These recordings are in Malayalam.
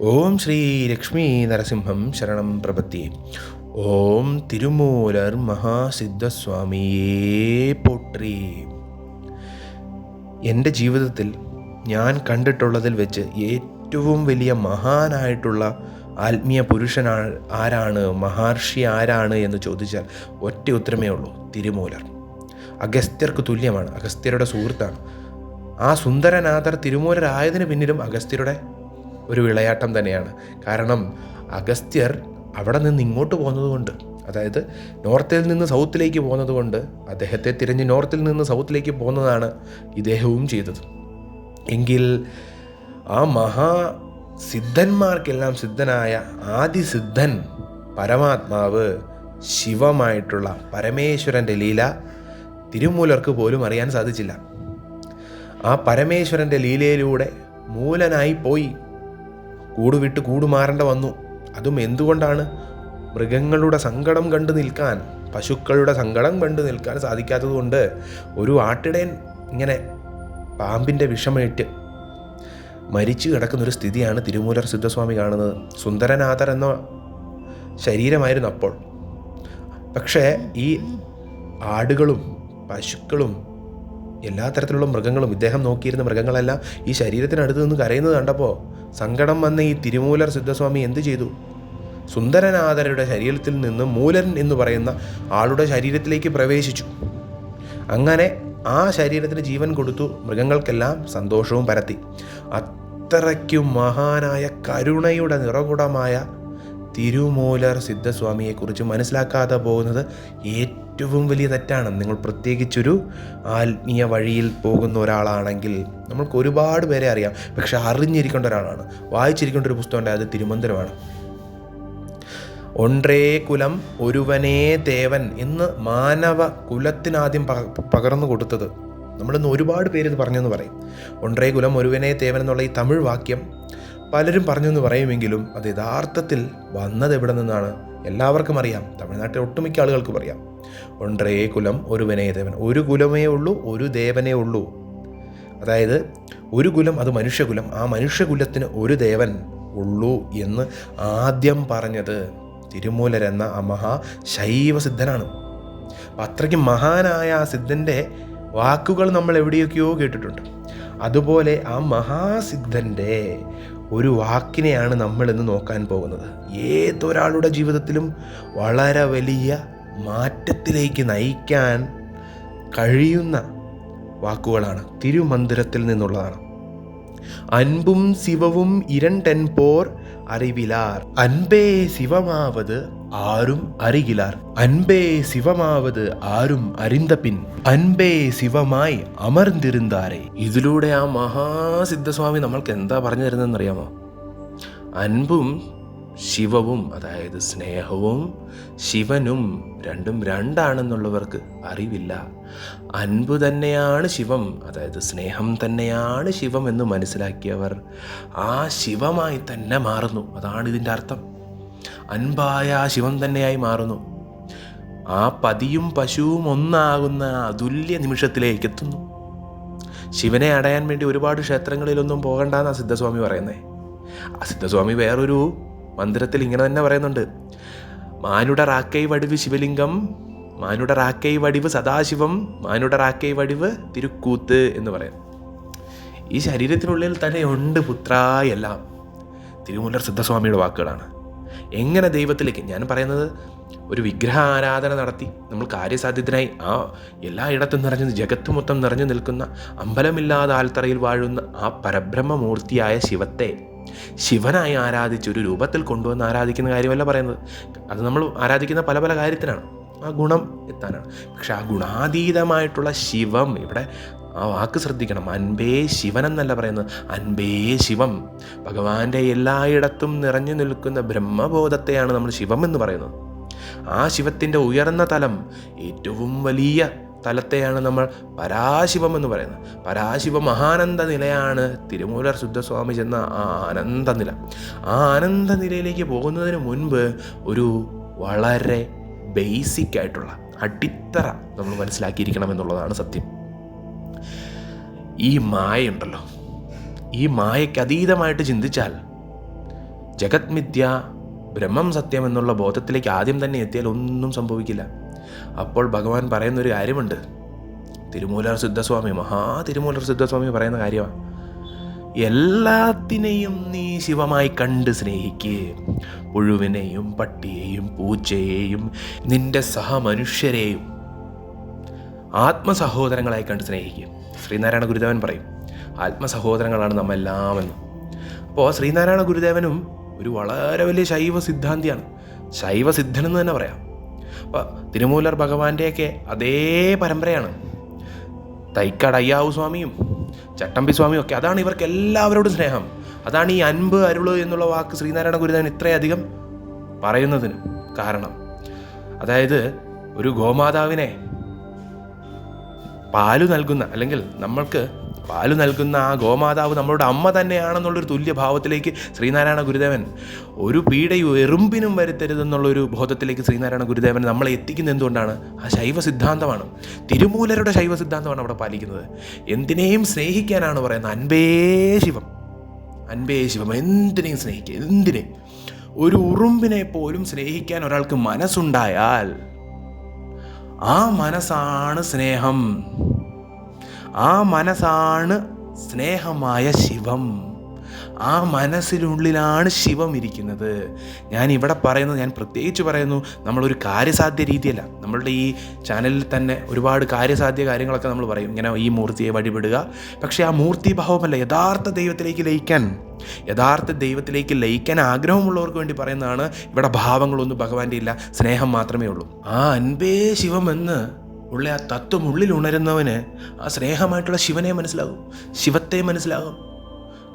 ഓം ശ്രീ ലക്ഷ്മി നരസിംഹം ശരണം പ്രപത്തി ഓം തിരുമൂലർ മഹാസിദ്ധസ്വാമിയേ പോട്രി. എന്റെ ജീവിതത്തിൽ ഞാൻ കണ്ടിട്ടുള്ളതിൽ വെച്ച് ഏറ്റവും വലിയ മഹാനായിട്ടുള്ള ആത്മീയ പുരുഷനാണ് ആരാണ് മഹർഷി ആരാണ് എന്ന് ചോദിച്ചാൽ ഒറ്റ ഉത്തരമേ ഉള്ളൂ തിരുമൂലർ. അഗസ്ത്യർക്ക് തുല്യമാണ് അഗസ്ത്യരുടെ സുഹൃത്താണ്. ആ സുന്ദരനാഥർ തിരുമൂലരായതിന് പിന്നിലും അഗസ്ത്യരുടെ ഒരു വിളയാട്ടം തന്നെയാണ്. കാരണം അഗസ്ത്യർ അവിടെ നിന്ന് ഇങ്ങോട്ട് പോകുന്നതുകൊണ്ട് അതായത് നോർത്തിൽ നിന്ന് സൗത്തിലേക്ക് പോകുന്നത് കൊണ്ട് അദ്ദേഹത്തെ തിരഞ്ഞ് നോർത്തിൽ നിന്ന് സൗത്തിലേക്ക് പോകുന്നതാണ് ഇദ്ദേഹവും ചെയ്തത്. എങ്കിൽ ആ മഹാ സിദ്ധന്മാർക്കെല്ലാം സിദ്ധനായ ആദിസിദ്ധൻ പരമാത്മാവ് ശിവമായിട്ടുള്ള പരമേശ്വരന്റെ ലീല തിരുമൂലർക്ക് പോലും അറിയാൻ സാധിച്ചില്ല. ആ പരമേശ്വരന്റെ ലീലയിലൂടെ മൂലനായി പോയി കൂട് വിട്ട് കൂട് മാറേണ്ട വന്നു. അതും എന്തുകൊണ്ടാണ്? മൃഗങ്ങളുടെ സങ്കടം കണ്ടു നിൽക്കാൻ പശുക്കളുടെ സങ്കടം കണ്ടു നിൽക്കാൻ സാധിക്കാത്തതുകൊണ്ട് ഒരു ആട്ടിടയൻ ഇങ്ങനെ പാമ്പിന്റെ വിഷമേറ്റ് മരിച്ചു കിടക്കുന്നൊരു സ്ഥിതിയാണ് തിരുമൂലർ സിദ്ധസ്വാമി കാണുന്നത്. സുന്ദരനാഥർ എന്ന ശരീരമായിരുന്നു അപ്പോൾ. പക്ഷേ ഈ ആടുകളും പശുക്കളും എല്ലാ തരത്തിലുള്ള മൃഗങ്ങളും ഇദ്ദേഹം നോക്കിയിരുന്ന മൃഗങ്ങളെല്ലാം ഈ ശരീരത്തിനടുത്ത് നിന്ന് കരയുന്നത് കണ്ടപ്പോൾ സങ്കടം വന്ന ഈ തിരുമൂലർ സിദ്ധസ്വാമി എന്ത് ചെയ്തു? സുന്ദരനാഥരുടെ ശരീരത്തിൽ നിന്ന് മൂലൻ എന്ന് പറയുന്ന ആളുടെ ശരീരത്തിലേക്ക് പ്രവേശിച്ചു. അങ്ങനെ ആ ശരീരത്തിന് ജീവൻ കൊടുത്തു മൃഗങ്ങൾക്കെല്ലാം സന്തോഷവും പരത്തി. അത്രയ്ക്കും മഹാനായ കരുണയുടെ നിറകുടമായ തിരുമൂലർ സിദ്ധസ്വാമിയെക്കുറിച്ച് മനസ്സിലാക്കാതെ പോകുന്നത് ഏറ്റവും ഏറ്റവും വലിയ തെറ്റാണ്. നിങ്ങൾ പ്രത്യേകിച്ചൊരു ആത്മീയ വഴിയിൽ പോകുന്ന ഒരാളാണെങ്കിൽ നമ്മൾക്ക് ഒരുപാട് പേരെ അറിയാം. പക്ഷെ അറിഞ്ഞിരിക്കേണ്ട ഒരാളാണ്. വായിച്ചിരിക്കേണ്ട ഒരു പുസ്തകം ഉണ്ടായത് തിരുമന്തിരമാണ് ഒൻറേ കുലം ഒരുവനേ ദേവൻ എന്ന് മാനവ കുലത്തിനാദ്യം പകർന്നു കൊടുത്തത്. നമ്മളിന്ന് ഒരുപാട് പേര് ഇത് പറഞ്ഞെന്ന് പറയും. ഒൻറേ കുലം ഒരുവനേ ദേവൻ എന്നുള്ള ഈ തമിഴ് വാക്യം പലരും പറഞ്ഞെന്ന് പറയുമെങ്കിലും അത് യഥാർത്ഥത്തിൽ വന്നത് എവിടെ നിന്നാണ്? എല്ലാവർക്കും അറിയാം. തമിഴ്നാട്ടിലെ ഒട്ടുമിക്ക ആളുകൾക്കും അറിയാം. ഒன்றേ കുലം ഒരുവനേ ദേവൻ. ഒരു കുലമേ ഉള്ളൂ ഒരു ദേവനേ ഉള്ളൂ. അതായത് ഒരു കുലം അത് മനുഷ്യകുലം. ആ മനുഷ്യകുലത്തിന് ഒരു ദേവൻ ഉള്ളൂ എന്ന് ആദ്യം പറഞ്ഞത് തിരുമൂലരെന്ന ആ മഹാ ശൈവ സിദ്ധനാണ് അപ്പം അത്രയ്ക്ക് മഹാനായ ആ സിദ്ധന്റെ വാക്കുകൾ നമ്മൾ എവിടെയൊക്കെയോ കേട്ടിട്ടുണ്ട്. അതുപോലെ ആ മഹാസിദ്ധന്റെ ഒരു വാക്കിനെയാണ് നമ്മൾ ഇന്ന് നോക്കാൻ പോകുന്നത്. ഏതൊരാളുടെ ജീവിതത്തിലും വളരെ വലിയ മാറ്റത്തിലേക്ക് നയിക്കാൻ കഴിയുന്ന വാക്കുകളാണ്. തിരുമന്ദിരത്തിൽ നിന്നുള്ളതാണ്. അൻപും ശിവവും ഇരണ്ടൻ പോർ അറിവിലാർ. അൻപേ ശിവമാവത് ആരും അറിയിലാർ അൻപേ ശിവമാവത് ആരും അറിந்த പിൻ. അൻപേ ശിവമായി അമർന്നിരുന്നാരെ. ഇതിലൂടെ ആ മഹാസിദ്ധസ്വാമി നമ്മൾക്ക് എന്താ പറഞ്ഞു തരുന്നതെന്ന് അറിയാമോ അൻപും ശിവവും അതായത് സ്നേഹവും ശിവനും രണ്ടും രണ്ടാണെന്നുള്ളവർക്ക് അറിവില്ല. അൻപ് തന്നെയാണ് ശിവം അതായത് സ്നേഹം തന്നെയാണ് ശിവം എന്ന് മനസ്സിലാക്കിയവർ ആ ശിവമായി തന്നെ മാറുന്നു. അതാണ് ഇതിന്റെ അർത്ഥം. അൻപായ ആ ശിവം തന്നെയായി മാറുന്നു. ആ പതിയും പശുവും ഒന്നാകുന്ന അതുല്യ നിമിഷത്തിലേക്ക് എത്തുന്നു. ശിവനെ അടയാൻ വേണ്ടി ഒരുപാട് ക്ഷേത്രങ്ങളിലൊന്നും പോകണ്ടെന്നാണ് സിദ്ധസ്വാമി പറയുന്നത് ആ സിദ്ധസ്വാമി വേറൊരു മന്ദിരത്തിൽ ഇങ്ങനെ തന്നെ പറയുന്നുണ്ട്. മാനുട റാക്കൈ വടിവ് ശിവലിംഗം മാനുട റാക്കൈ വടിവ് സദാശിവം മാനുട റാക്കൈ വടിവ് തിരുക്കൂത്ത് എന്ന് പറയും. ഈ ശരീരത്തിനുള്ളിൽ തന്നെ ഉണ്ട് പുത്രായെല്ലാം എല്ലാം. തിരുമൂലർ സിദ്ധസ്വാമിയുടെ വാക്കുകളാണ്. എങ്ങനെ ദൈവത്തിലേക്ക് ഞാൻ പറയുന്നത് ഒരു വിഗ്രഹ ആരാധന നടത്തി നമ്മൾ കാര്യസാധ്യത്തിനായി ആ എല്ലായിടത്തും നിറഞ്ഞു ജഗത്ത് മൊത്തം നിറഞ്ഞു നിൽക്കുന്ന അമ്പലമില്ലാതെ ആൽത്തറയിൽ വാഴുന്ന ആ പരബ്രഹ്മമൂർത്തിയായ ശിവത്തെ ശിവനായി ആരാധിച്ച് ഒരു രൂപത്തിൽ കൊണ്ടുവന്ന് ആരാധിക്കുന്ന കാര്യമല്ല പറയുന്നത്. അത് നമ്മൾ ആരാധിക്കുന്ന പല പല കാര്യത്തിനാണ്. ആ ഗുണം എത്താനാണ്. പക്ഷെ ആ ഗുണാതീതമായിട്ടുള്ള ശിവം ഇവിടെ ആ വാക്ക് ശ്രദ്ധിക്കണം. അൻപേ ശിവൻ എന്നല്ല പറയുന്നത്. അൻപേ ശിവം. ഭഗവാന്റെ എല്ലായിടത്തും നിറഞ്ഞു നിൽക്കുന്ന ബ്രഹ്മബോധത്തെയാണ് നമ്മൾ ശിവം എന്ന് പറയുന്നത്. ആ ശിവത്തിന്റെ ഉയർന്ന തലം ഏറ്റവും വലിയ തലത്തെയാണ് നമ്മൾ പരാശിവം എന്ന് പറയുന്നത്. പരാശിവ മഹാനന്ദ നിലയാണ് തിരുമൂലർ ശുദ്ധസ്വാമി ചെന്ന ആ ആനന്ദ നില. ആ ആനന്ദ നിലയിലേക്ക് പോകുന്നതിന് മുൻപ് ഒരു വളരെ ബേസിക് ആയിട്ടുള്ള അടിത്തറ നമ്മൾ മനസ്സിലാക്കിയിരിക്കണം എന്നുള്ളതാണ് സത്യം. ഈ മായയുണ്ടല്ലോ. ഈ മായയ്ക്ക് അതീതമായിട്ട് ചിന്തിച്ചാൽ ജഗത്മിഥ്യ ബ്രഹ്മം സത്യം എന്നുള്ള ബോധത്തിലേക്ക് ആദ്യം തന്നെ എത്തിയാൽ ഒന്നും സംഭവിക്കില്ല. അപ്പോൾ ഭഗവാൻ പറയുന്നൊരു കാര്യമുണ്ട്. തിരുമൂലർ സിദ്ധസ്വാമി മഹാ തിരുമൂലർ സിദ്ധസ്വാമി പറയുന്ന കാര്യമാണ് എല്ലാത്തിനെയും നീ ശിവമായി കണ്ട് സ്നേഹിക്ക്. പുഴുവിനെയും പട്ടിയെയും പൂച്ചയെയും നിന്റെ സഹമനുഷ്യരെയും ആത്മസഹോദരങ്ങളായി കണ്ട് സ്നേഹിക്കുക ശ്രീനാരായണ ഗുരുദേവൻ പറയും ആത്മസഹോദരങ്ങളാണ് നമ്മെല്ലാമെന്ന്. അപ്പോൾ ശ്രീനാരായണ ഗുരുദേവനും ഒരു വളരെ വലിയ ശൈവ സിദ്ധാന്തിയാണ് ശൈവ സിദ്ധനെന്ന് തന്നെ പറയാം. തിരുമൂലർ ഭഗവാന്റെയൊക്കെ അതേ പരമ്പരയാണ്. തൈക്കാട് അയ്യാവു സ്വാമിയും ചട്ടമ്പി സ്വാമിയും ഒക്കെ. അതാണ് ഇവർക്ക് എല്ലാവരോടും സ്നേഹം. അതാണ് ഈ അൻപ് അരുൾ എന്നുള്ള വാക്ക് ശ്രീനാരായണ ഗുരുദേവൻ ഇത്രയധികം പറയുന്നതിന് കാരണം. അതായത് ഒരു ഗോമാതാവിനെ പാൽ നൽകുന്ന അല്ലെങ്കിൽ നമ്മൾക്ക് പാൽ നൽകുന്ന ആ ഗോമാതാവ് നമ്മളുടെ അമ്മ തന്നെയാണെന്നുള്ളൊരു തുല്യഭാവത്തിലേക്ക് ശ്രീനാരായണ ഗുരുദേവൻ ഒരു പീഡയും എറുമ്പിനും വരുത്തരുതെന്നുള്ളൊരു ബോധത്തിലേക്ക് ശ്രീനാരായണ ഗുരുദേവൻ നമ്മളെ എത്തിക്കുന്ന എന്തുകൊണ്ടാണ്? ആ ശൈവ സിദ്ധാന്തമാണ്. തിരുമൂലരുടെ ശൈവ സിദ്ധാന്തമാണ് അവിടെ പാലിക്കുന്നത്. എന്തിനേയും സ്നേഹിക്കാനാണ് പറയുന്നത്. അൻപേ ശിവം. അൻപേ ശിവം. എന്തിനേയും സ്നേഹിക്കുക. എന്തിനെ ഒരു ഉറുമ്പിനെ പോലും സ്നേഹിക്കാൻ ഒരാൾക്ക് മനസ്സുണ്ടായാൽ ആ മനസ്സാണ് സ്നേഹം. ആ മനസ്സാണ് സ്നേഹമായ ശിവം. ആ മനസ്സിനുള്ളിലാണ് ശിവം ഇരിക്കുന്നത്. ഞാൻ ഇവിടെ പറയുന്നത് ഞാൻ പ്രത്യേകിച്ച് പറയുന്നു നമ്മളൊരു കാര്യസാധ്യ രീതിയല്ല. നമ്മളുടെ ഈ ചാനലിൽ തന്നെ ഒരുപാട് കാര്യസാധ്യ കാര്യങ്ങളൊക്കെ നമ്മൾ പറയും. ഇങ്ങനെ ഈ മൂർത്തിയെ വഴിപെടുക പക്ഷേ ആ മൂർത്തി ഭാവമല്ല യഥാർത്ഥ ദൈവത്തിലേക്ക് ലയിക്കാൻ. യഥാർത്ഥ ദൈവത്തിലേക്ക് ലയിക്കാൻ ആഗ്രഹമുള്ളവർക്ക് വേണ്ടി പറയുന്നതാണ് ഇവിടെ ഭാവങ്ങളൊന്നും ഭഗവാന്റെ ഇല്ല സ്നേഹം മാത്രമേ ഉള്ളൂ. ആ അൻപേ ശിവമെന്ന് ഉള്ള ആ തത്വം ഉള്ളിൽ ഉണരുന്നവന് ആ സ്നേഹമായിട്ടുള്ള ശിവനെ മനസ്സിലാകും. ശിവത്തെ മനസ്സിലാകും.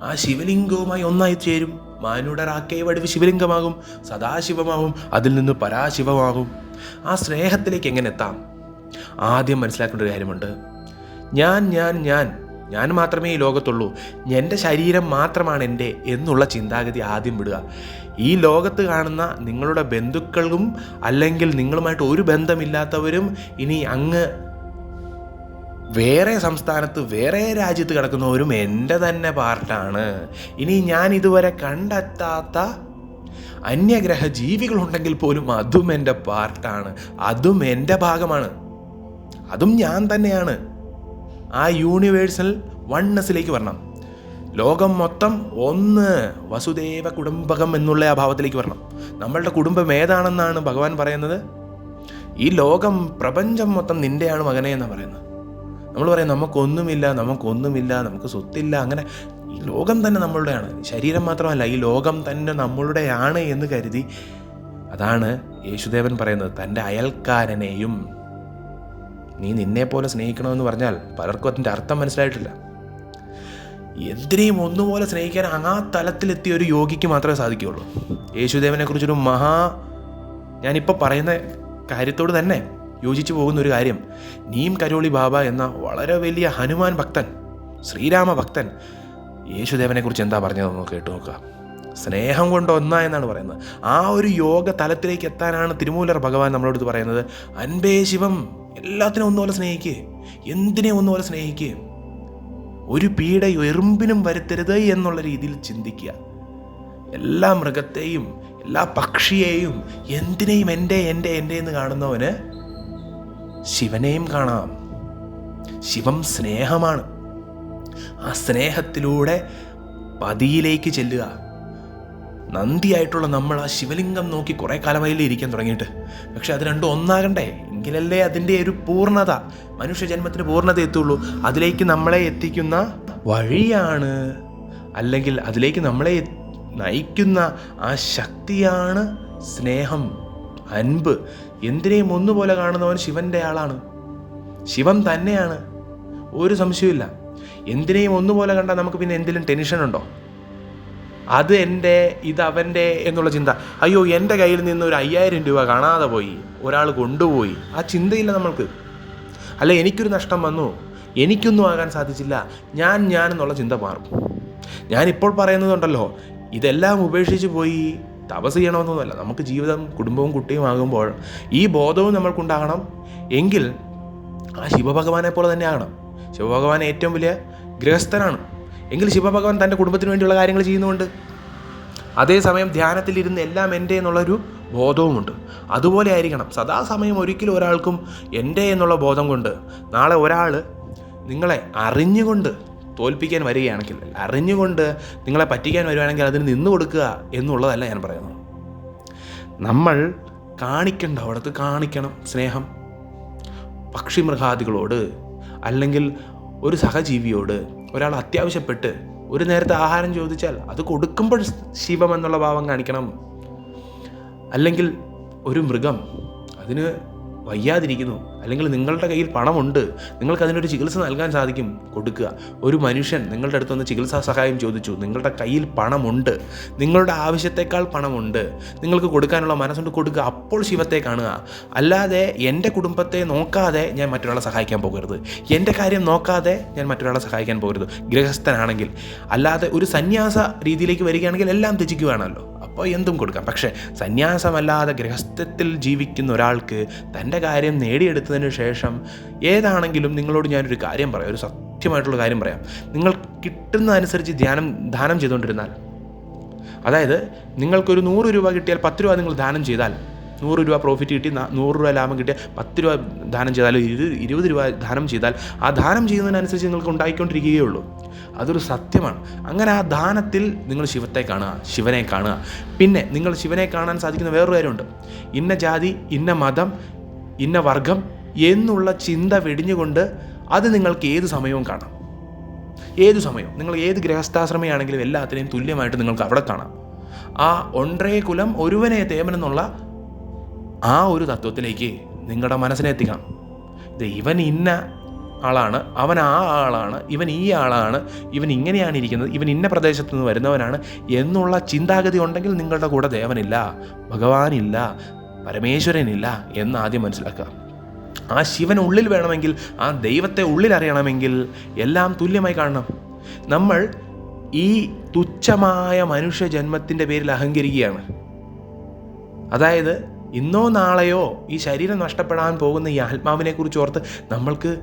ആ ശിവലിംഗവുമായി ഒന്നായി ചേരും. മാനുടരാക്കേ വടിവ് ശിവലിംഗമാകും സദാശിവമാകും അതിൽ നിന്ന് പരാശിവമാകും. ആ സ്നേഹത്തിലേക്ക് എങ്ങനെ എത്താം? ആദ്യം മനസ്സിലാക്കേണ്ട ഒരു കാര്യമുണ്ട്. ഞാൻ ഞാൻ ഞാൻ ഞാൻ മാത്രമേ ഈ ലോകത്തുള്ളൂ. എന്റെ ശരീരം മാത്രമാണ് എന്റെ എന്നുള്ള ചിന്താഗതി ആദ്യം വിടുക. ഈ ലോകത്ത് കാണുന്ന നിങ്ങളുടെ ബന്ധുക്കളും അല്ലെങ്കിൽ നിങ്ങളുമായിട്ട് ഒരു ബന്ധമില്ലാത്തവരും ഇനി അങ്ങ് വേറെ സംസ്ഥാനത്ത് വേറെ രാജ്യത്ത് കിടക്കുന്നവരും എന്റെ തന്നെ പാർട്ടാണ്. ഇനി ഞാൻ ഇതുവരെ കണ്ടെത്താത്ത അന്യഗ്രഹ ജീവികളുണ്ടെങ്കിൽ പോലും അതും എന്റെ പാർട്ടാണ്. അതും എന്റെ ഭാഗമാണ്. അതും ഞാൻ തന്നെയാണ്. ആ യൂണിവേഴ്സൽ വണ്ണസിലേക്ക് വരണം. ലോകം മൊത്തം ഒന്ന് വസുദേവ കുടുംബകം എന്നുള്ള ആ ഭാവത്തിലേക്ക് വരണം. നമ്മളുടെ കുടുംബം ഏതാണെന്നാണ് ഭഗവാൻ പറയുന്നത്? ഈ ലോകം പ്രപഞ്ചം മൊത്തം നിന്റെയാണ് മകനെ എന്നാണ് പറയുന്നത്. നമ്മൾ പറയും നമുക്കൊന്നുമില്ല നമുക്കൊന്നുമില്ല നമുക്ക് സ്വത്തില്ല അങ്ങനെ. ഈ ലോകം തന്നെ നമ്മളുടെയാണ്. ശരീരം മാത്രമല്ല ഈ ലോകം തന്നെ നമ്മളുടെയാണ് എന്ന് കരുതി. അതാണ് യേശുദേവൻ പറയുന്നത് തന്റെ അയൽക്കാരനെയും നീ നിന്നെപ്പോലെ സ്നേഹിക്കണമെന്ന് പറഞ്ഞാൽ പലർക്കും അതിന്റെ അർത്ഥം മനസ്സിലായിട്ടില്ല. എന്തിനേയും ഒന്നുപോലെ സ്നേഹിക്കാൻ ആ തലത്തിലെത്തിയ ഒരു യോഗിക്ക് മാത്രമേ സാധിക്കുകയുള്ളൂ. യേശുദേവനെ കുറിച്ചൊരു മഹാ ഞാനിപ്പോൾ പറയുന്ന കാര്യത്തോട് തന്നെ യോജിച്ചു പോകുന്ന ഒരു കാര്യം. നീം കരോളി ബാബ എന്ന വളരെ വലിയ ഹനുമാൻ ഭക്തൻ ശ്രീരാമ ഭക്തൻ യേശുദേവനെക്കുറിച്ച് എന്താ പറഞ്ഞതെന്ന് കേട്ടു നോക്കുക. സ്നേഹം കൊണ്ട് ഒന്നാ എന്നാണ് പറയുന്നത്. ആ ഒരു യോഗ തലത്തിലേക്ക് എത്താനാണ് തിരുമൂലർ ഭഗവാൻ നമ്മളോട് പറയുന്നത്. അൻപേ ശിവം എല്ലാത്തിനും ഒന്നുപോലെ സ്നേഹിക്കുക എന്തിനെ ഒന്നുപോലെ സ്നേഹിക്കുക ഒരു പീഡ എറുമ്പിനും വരുത്തരുത് എന്നുള്ള രീതിയിൽ ചിന്തിക്കുക. എല്ലാ മൃഗത്തെയും എല്ലാ പക്ഷിയെയും എന്തിനേയും എന്റെ എന്റെ എന്റെ എന്ന് കാണുന്നവന് ശിവനെയും കാണാം. ശിവം സ്നേഹമാണ്. ആ സ്നേഹത്തിലൂടെ പതിയിലേക്ക് ചെല്ലുക. നന്ദിയായിട്ടുള്ള നമ്മൾ ആ ശിവലിംഗം നോക്കി കുറേ കാലമായില്ലേ ഇരിക്കാൻ തുടങ്ങിയിട്ട്. പക്ഷെ അത് രണ്ടും ഒന്നാകണ്ടേ? എങ്കിലല്ലേ അതിന്റെ ഒരു പൂർണത മനുഷ്യജന്മത്തിന് പൂർണത എത്തുള്ളൂ. അതിലേക്ക് നമ്മളെ എത്തിക്കുന്ന വഴിയാണ് അല്ലെങ്കിൽ അതിലേക്ക് നമ്മളെ നയിക്കുന്ന ആ ശക്തിയാണ് സ്നേഹം അൻപ്. എന്തിനേയും ഒന്നുപോലെ കാണുന്നവൻ ശിവന്റെ ആളാണ്. ശിവം തന്നെയാണ്. ഒരു സംശയമില്ല എന്തിനേയും ഒന്നുപോലെ കണ്ടാൽ നമുക്ക് പിന്നെ എന്തെങ്കിലും ടെൻഷൻ ഉണ്ടോ അത് എന്റെ ഇത് അവന്റെ എന്നുള്ള ചിന്ത. അയ്യോ എന്റെ കയ്യിൽ നിന്ന് ഒരു അയ്യായിരം രൂപ കാണാതെ പോയി. ഒരാൾ കൊണ്ടുപോയി. ആ ചിന്തയില്ല നമ്മൾക്ക്. അല്ല എനിക്കൊരു നഷ്ടം വന്നു. എനിക്കൊന്നും ആകാൻ സാധിച്ചില്ല. ഞാൻ ഞാൻ എന്നുള്ള ചിന്ത മാറും. ഞാനിപ്പോൾ പറയുന്നതുണ്ടല്ലോ ഇതെല്ലാം ഉപേക്ഷിച്ച് പോയി തപസ് ചെയ്യണമെന്നൊന്നുമല്ല. നമുക്ക് ജീവിതം കുടുംബവും കുട്ടിയും ആകുമ്പോൾ ഈ ബോധവും നമ്മൾക്കുണ്ടാകണം. എങ്കിൽ ആ ശിവഭഗവാനെ പോലെ തന്നെ ആകണം. ശിവഭഗവാൻ ഏറ്റവും വലിയ ഗൃഹസ്ഥനാണ്. എങ്കിൽ ശിവഭഗവാൻ തന്റെ കുടുംബത്തിന് വേണ്ടിയുള്ള കാര്യങ്ങൾ ചെയ്യുന്നുണ്ട് അതേസമയം ധ്യാനത്തിലിരുന്ന് എല്ലാം എന്റെ എന്നുള്ളൊരു ബോധവുമുണ്ട്. അതുപോലെ ആയിരിക്കണം. സദാസമയം ഒരിക്കലും ഒരാൾക്കും എന്റെ എന്നുള്ള ബോധം കൊണ്ട് നാളെ ഒരാൾ നിങ്ങളെ അറിഞ്ഞുകൊണ്ട് തോൽപ്പിക്കാൻ വരികയാണെങ്കിൽ അറിഞ്ഞുകൊണ്ട് നിങ്ങളെ പറ്റിക്കാൻ വരുവാണെങ്കിൽ അതിന് നിന്ന് കൊടുക്കുക എന്നുള്ളതല്ല ഞാൻ പറയുന്നത്. നമ്മൾ കാണിക്കേണ്ട അവിടത്ത് കാണിക്കണം സ്നേഹം. പക്ഷിമൃഗാദികളോട് അല്ലെങ്കിൽ ഒരു സഹജീവിയോട് ഒരാൾ അത്യാവശ്യപ്പെട്ട് ഒരു നേരത്തെ ആഹാരം ചോദിച്ചാൽ അത് കൊടുക്കുമ്പോൾ ശിവം എന്നുള്ള ഭാവം കാണിക്കണം. അല്ലെങ്കിൽ ഒരു മൃഗം അതിന് വയ്യാതിരിക്കുന്നു. അല്ലെങ്കിൽ നിങ്ങളുടെ കയ്യിൽ പണമുണ്ട്. നിങ്ങൾക്ക് അതിനൊരു ചികിത്സ നൽകാൻ സാധിക്കും. കൊടുക്കുക. ഒരു മനുഷ്യൻ നിങ്ങളുടെ അടുത്ത് വന്ന് ചികിത്സാ സഹായം ചോദിച്ചു. നിങ്ങളുടെ കയ്യിൽ പണമുണ്ട്. നിങ്ങളുടെ ആവശ്യത്തെക്കാൾ പണമുണ്ട്. നിങ്ങൾക്ക് കൊടുക്കാനുള്ള മനസ്സുകൊണ്ട് കൊടുക്കുക. അപ്പോൾ ശിവത്തെ കാണുക. അല്ലാതെ എന്റെ കുടുംബത്തെ നോക്കാതെ ഞാൻ മറ്റൊരാളെ സഹായിക്കാൻ പോകരുത്. എന്റെ കാര്യം നോക്കാതെ ഞാൻ മറ്റൊരാളെ സഹായിക്കാൻ പോകരുത്. ഗൃഹസ്ഥനാണെങ്കിൽ. അല്ലാതെ ഒരു സന്യാസ രീതിയിലേക്ക് വരികയാണെങ്കിൽ എല്ലാം ത്യജിക്കുകയാണല്ലോ അപ്പോൾ എന്തും കൊടുക്കാം. പക്ഷേ സന്യാസമല്ലാതെ ഗൃഹസ്ഥത്തിൽ ജീവിക്കുന്ന ഒരാൾക്ക് തന്റെ കാര്യം നേടിയെടുത്തതിന് ശേഷം ഏതാണെങ്കിലും നിങ്ങളോട് ഞാനൊരു കാര്യം പറയാം ഒരു സത്യമായിട്ടുള്ള കാര്യം പറയാം. നിങ്ങൾ കിട്ടുന്നതനുസരിച്ച് ധ്യാനം ദാനം ചെയ്തുകൊണ്ടിരുന്നാൽ അതായത് നിങ്ങൾക്കൊരു നൂറ് രൂപ കിട്ടിയാൽ പത്ത് രൂപ നിങ്ങൾ ദാനം ചെയ്താൽ നൂറ് രൂപ പ്രോഫിറ്റ് കിട്ടി നൂറ് രൂപ ലാഭം കിട്ടിയ പത്ത് രൂപ ദാനം ചെയ്താൽ ഇരു ഇരുപത് രൂപ ദാനം ചെയ്താൽ ആ ദാനം ചെയ്യുന്നതിനനുസരിച്ച് നിങ്ങൾക്ക് ഉണ്ടായിക്കൊണ്ടിരിക്കുകയുള്ളൂ. അതൊരു സത്യമാണ്. അങ്ങനെ ആ ദാനത്തിൽ നിങ്ങൾ ശിവത്തെ കാണുക ശിവനെ കാണുക. പിന്നെ നിങ്ങൾ ശിവനെ കാണാൻ സാധിക്കുന്ന വേറൊരു കാര്യമുണ്ട്. ഇന്ന ജാതി ഇന്ന മതം ഇന്ന വർഗം എന്നുള്ള ചിന്ത വെടിഞ്ഞുകൊണ്ട് അത് നിങ്ങൾക്ക് ഏത് സമയവും കാണാം. ഏത് സമയവും. നിങ്ങൾ ഏത് ഗൃഹസ്ഥാശ്രമയാണെങ്കിലും എല്ലാത്തിനെയും തുല്യമായിട്ട് നിങ്ങൾക്ക് അവിടെ കാണാം. ആ ഒன்றേ കുലം ഒരുവനെ തേമനെന്നുള്ള ആ ഒരു തത്വത്തിലേക്ക് നിങ്ങളുടെ മനസ്സിനെ എത്തിക്കണം ഇത് ഇവൻ ഇന്ന ആളാണ് അവൻ ആ ആളാണ് ഇവൻ ഈ ആളാണ് ഇവൻ ഇങ്ങനെയാണ് ഇരിക്കുന്നത് ഇവൻ ഇന്ന പ്രദേശത്തു നിന്ന് വരുന്നവനാണ് എന്നുള്ള ചിന്താഗതി ഉണ്ടെങ്കിൽ നിങ്ങളുടെ കൂടെ ദേവനില്ല ഭഗവാനില്ല പരമേശ്വരനില്ല എന്ന് ആദ്യം മനസ്സിലാക്കുക. ആ ശിവൻ ഉള്ളിൽ വേണമെങ്കിൽ ആ ദൈവത്തെ ഉള്ളിൽ അറിയണമെങ്കിൽ എല്ലാം തുല്യമായി കാണണം. നമ്മൾ ഈ തുച്ഛമായ മനുഷ്യ ജന്മത്തിന്റെ പേരിൽ അഹങ്കരിക്കുകയാണ്. അതായത് ഇന്നോ നാളെയോ ഈ ശരീരം നഷ്ടപ്പെടാൻ പോകുന്ന ഈ ആത്മാവിനെ കുറിച്ച് ഓർത്ത് നമ്മൾക്ക്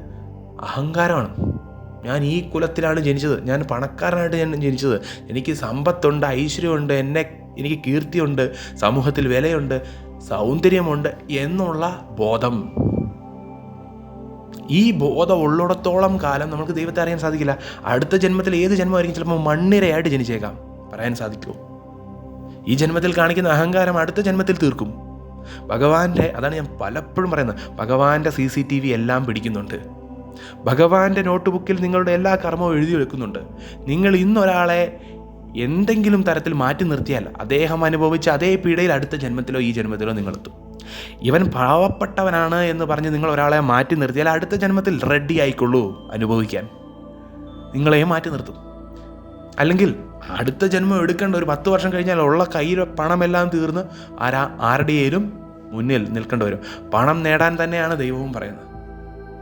അഹങ്കാരമാണ്. ഞാൻ ഈ കുലത്തിലാണ് ജനിച്ചത്. ഞാൻ പണക്കാരനായിട്ട് ഞാൻ ജനിച്ചത്. എനിക്ക് സമ്പത്തുണ്ട് ഐശ്വര്യമുണ്ട് എന്നെ എനിക്ക് കീർത്തിയുണ്ട് സമൂഹത്തിൽ വിലയുണ്ട് സൗന്ദര്യമുണ്ട് എന്നുള്ള ബോധം. ഈ ബോധം ഉള്ളിടത്തോളം കാലം നമുക്ക് ദൈവത്തെ അറിയാൻ സാധിക്കില്ല. അടുത്ത ജന്മത്തിൽ ഏത് ജന്മമായിരിക്കും ചിലപ്പോൾ മണ്ണിരയായിട്ട് ജനിച്ചേക്കാം. പറയാൻ സാധിക്കുമോ? ഈ ജന്മത്തിൽ കാണിക്കുന്ന അഹങ്കാരം അടുത്ത ജന്മത്തിൽ തീർക്കും. ഭഗവാന്റെ അതാണ് ഞാൻ പലപ്പോഴും പറയുന്നത് ഭഗവാന്റെ സി സി ടി വി എല്ലാം പിടിക്കുന്നുണ്ട്. ഭഗവാന്റെ നോട്ട് ബുക്കിൽ നിങ്ങളുടെ എല്ലാ കർമ്മവും എഴുതി വെക്കുന്നുണ്ട്. നിങ്ങൾ ഇന്നൊരാളെ എന്തെങ്കിലും തരത്തിൽ മാറ്റി നിർത്തിയാൽ അദ്ദേഹം അനുഭവിച്ച അതേ പീഡയിൽ അടുത്ത ജന്മത്തിലോ ഈ ജന്മത്തിലോ നിങ്ങളെത്തും. ഇവൻ പാവപ്പെട്ടവനാണ് എന്ന് പറഞ്ഞ് നിങ്ങൾ ഒരാളെ മാറ്റി നിർത്തിയാൽ അടുത്ത ജന്മത്തിൽ റെഡി ആയിക്കൊള്ളൂ അനുഭവിക്കാൻ. നിങ്ങളെ മാറ്റി നിർത്തും. അല്ലെങ്കിൽ അടുത്ത ജന്മം എടുക്കേണ്ട ഒരു പത്ത് വർഷം കഴിഞ്ഞാൽ ഉള്ള കയ്യിൽ പണമെല്ലാം തീർന്ന് ആരാ ആരുടെയും മുന്നിൽ നിൽക്കേണ്ടി വരും. പണം നേടാൻ തന്നെയാണ് ദൈവവും പറയുന്നത്.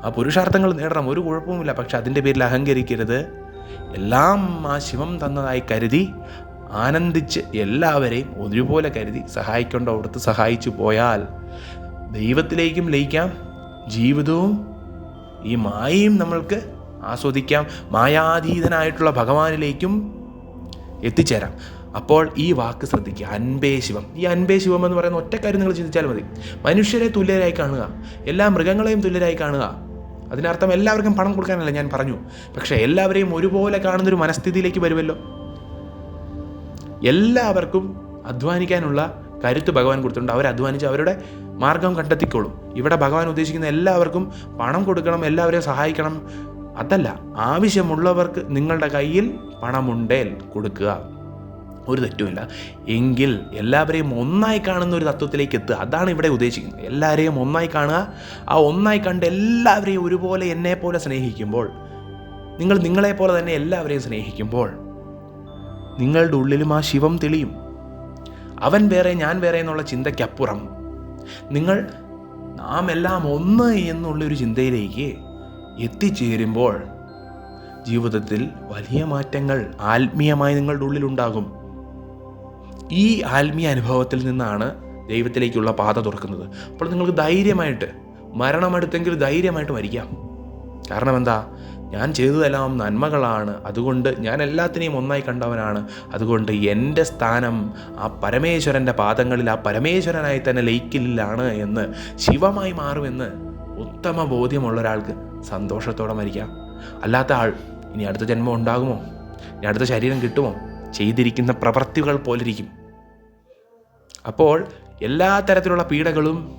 ആ പുരുഷാർത്ഥങ്ങൾ നേടണം ഒരു കുഴപ്പവുമില്ല. പക്ഷെ അതിന്റെ പേരിൽ അഹങ്കരിക്കരുത്. എല്ലാം ആ ശിവം തന്നതായി കരുതി ആനന്ദിച്ച് എല്ലാവരെയും ഒരുപോലെ കരുതി സഹായിക്കേണ്ട അവിടുത്തെ സഹായിച്ചു പോയാൽ ദൈവത്തിലേക്കും ലയിക്കാം. ജീവിതവും ഈ മായയും നമ്മൾക്ക് ആസ്വദിക്കാം. മായാതീതനായിട്ടുള്ള ഭഗവാനിലേക്കും എത്തിച്ചേരാം. അപ്പോൾ ഈ വാക്ക് ശ്രദ്ധിക്കുക. അൻപേ ശിവം. ഈ അൻപേ ശിവം എന്ന് പറയുന്ന ഒറ്റ കാര്യം നിങ്ങൾ ചിന്തിച്ചാൽ മതി. മനുഷ്യരെ തുല്യരായി കാണുക. എല്ലാ മൃഗങ്ങളെയും തുല്യരായി കാണുക. അതിനർത്ഥം എല്ലാവർക്കും പണം കൊടുക്കാനല്ല ഞാൻ പറഞ്ഞു. പക്ഷേ എല്ലാവരെയും ഒരുപോലെ കാണുന്നൊരു മനസ്ഥിതിയിലേക്ക് വരുമല്ലോ? എല്ലാവർക്കും അധ്വാനിക്കാനുള്ള കരുത്ത് ഭഗവാൻ കൊടുത്തിട്ടുണ്ട്. അവർ അധ്വാനിച്ച് അവരുടെ മാർഗം കണ്ടെത്തിക്കോളും. ഇവിടെ ഭഗവാൻ ഉദ്ദേശിക്കുന്ന എല്ലാവർക്കും പണം കൊടുക്കണം എല്ലാവരെയും സഹായിക്കണം അതല്ല ആവശ്യമുള്ളവർക്ക് നിങ്ങളുടെ കയ്യിൽ പണമുണ്ടേൽ കൊടുക്കുക. ഒരു തെറ്റുമില്ല. എങ്കിൽ എല്ലാവരെയും ഒന്നായി കാണുന്ന ഒരു തത്വത്തിലേക്ക് എത്തുക. അതാണ് ഇവിടെ ഉദ്ദേശിക്കുന്നത്. എല്ലാവരെയും ഒന്നായി കാണുക. ആ ഒന്നായി കണ്ട് എല്ലാവരെയും ഒരുപോലെ എന്നെ പോലെ സ്നേഹിക്കുമ്പോൾ നിങ്ങൾ നിങ്ങളെപ്പോലെ തന്നെ എല്ലാവരെയും സ്നേഹിക്കുമ്പോൾ നിങ്ങളുടെ ഉള്ളിലും ആ ശിവം തെളിയും. അവൻ വേറെ ഞാൻ വേറെ എന്നുള്ള ചിന്തയ്ക്കപ്പുറം നിങ്ങൾ നാം എല്ലാം ഒന്ന് എന്നുള്ളൊരു ചിന്തയിലേക്ക് എത്തിച്ചേരുമ്പോൾ ജീവിതത്തിൽ വലിയ മാറ്റങ്ങൾ ആത്മീയമായി നിങ്ങളുടെ ഉള്ളിലുണ്ടാകും. ഈ ആത്മീയ അനുഭവത്തിൽ നിന്നാണ് ദൈവത്തിലേക്കുള്ള പാത തുറക്കുന്നത്. അപ്പോൾ നിങ്ങൾക്ക് ധൈര്യമായിട്ട് മരണമെടുത്തെങ്കിൽ ധൈര്യമായിട്ട് മരിക്കാം. കാരണം എന്താ? ഞാൻ ചെയ്തതെല്ലാം നന്മകളാണ്. അതുകൊണ്ട് ഞാൻ എല്ലാത്തിനെയും ഒന്നായി കണ്ടവനാണ്. അതുകൊണ്ട് എന്റെ സ്ഥാനം ആ പരമേശ്വരന്റെ പാദങ്ങളിൽ ആ പരമേശ്വരനായി തന്നെ ലയിക്കലിലാണ് എന്ന് ശിവമായി മാറുമെന്ന് ഉത്തമ ബോധ്യമുള്ള ഒരാൾക്ക് സന്തോഷത്തോടെ മരിക്കാം. അല്ലാത്ത ആൾ ഇനി അടുത്ത ജന്മം ഉണ്ടാകുമോ? ഇനി അടുത്ത ശരീരം കിട്ടുമോ? ചെയ്തിരിക്കുന്ന പ്രവൃത്തികൾ പോലിരിക്കും. അപ്പോൾ എല്ലാ തരത്തിലുള്ള പീഡകളും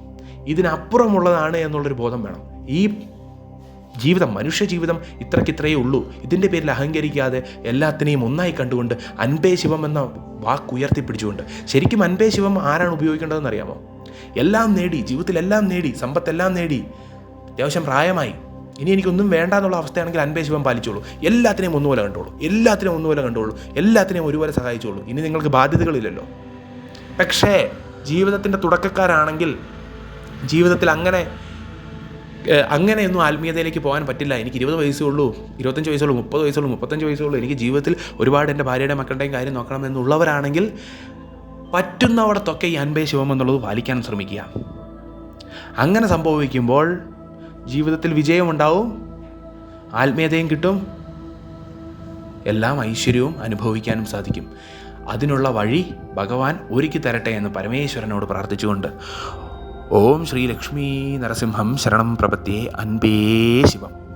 ഇതിനപ്പുറമുള്ളതാണ് എന്നുള്ളൊരു ബോധം വേണം. ഈ ജീവിതം മനുഷ്യ ജീവിതം ഇത്രയ്ക്കിത്രയേ ഉള്ളൂ. ഇതിന്റെ പേരിൽ അഹങ്കരിക്കാതെ എല്ലാത്തിനെയും ഒന്നായി കണ്ടുകൊണ്ട് അൻപേ ശിവം എന്ന വാക്ക് ഉയർത്തിപ്പിടിച്ചുകൊണ്ട് ശരിക്കും അൻപേ ശിവം ആരാണ് ഉപയോഗിക്കേണ്ടതെന്ന് അറിയാമോ എല്ലാം നേടി ജീവിതത്തിൽ എല്ലാം നേടി സമ്പത്തെല്ലാം നേടി അത്യാവശ്യം പ്രായമായി. ഇനി എനിക്കൊന്നും വേണ്ട എന്നുള്ള അവസ്ഥയാണെങ്കിൽ അൻപേ ശിവം പാലിച്ചോളൂ. എല്ലാത്തിനെയും ഒന്നുപോലെ കണ്ടോളൂ. എല്ലാത്തിനെയും ഒന്നുപോലെ കണ്ടോളൂ. എല്ലാത്തിനെയും ഒരുപോലെ സഹായിച്ചോളൂ. ഇനി നിങ്ങൾക്ക് ബാധ്യതകളില്ലല്ലോ. പക്ഷേ ജീവിതത്തിന്റെ തുടക്കക്കാരാണെങ്കിൽ ജീവിതത്തിൽ അങ്ങനെ അങ്ങനെയൊന്നും ആത്മീയതയിലേക്ക് പോകാൻ പറ്റില്ല. എനിക്ക് ഇരുപത് വയസ്സേ ഉള്ളൂ ഇരുപത്തഞ്ച് വയസ്സുള്ളൂ മുപ്പത് വയസ്സുള്ളൂ മുപ്പത്തഞ്ച് വയസ്സുള്ളൂ എനിക്ക് ജീവിതത്തിൽ ഒരുപാട് എന്റെ ഭാര്യയുടെ മക്കളുടെയും കാര്യം നോക്കണം എന്നുള്ളവരാണെങ്കിൽ പറ്റുന്നവിടത്തൊക്കെ ഈ അൻപേ ശിവം എന്നുള്ളത് പാലിക്കാൻ ശ്രമിക്കുക. അങ്ങനെ സംഭവിക്കുമ്പോൾ ജീവിതത്തിൽ വിജയമുണ്ടാവും. ആത്മീയതയും കിട്ടും. എല്ലാം ഐശ്വര്യവും അനുഭവിക്കാനും സാധിക്കും. അതിനുള്ള വഴി ഭഗവാൻ ഒരുക്കി തരട്ടെ എന്ന് പരമേശ്വരനോട് പ്രാർത്ഥിച്ചുകൊണ്ട് ഓം ശ്രീ ലക്ഷ്മീ നരസിംഹം ശരണം പ്രപത്യേ അൻപേ ശിവം.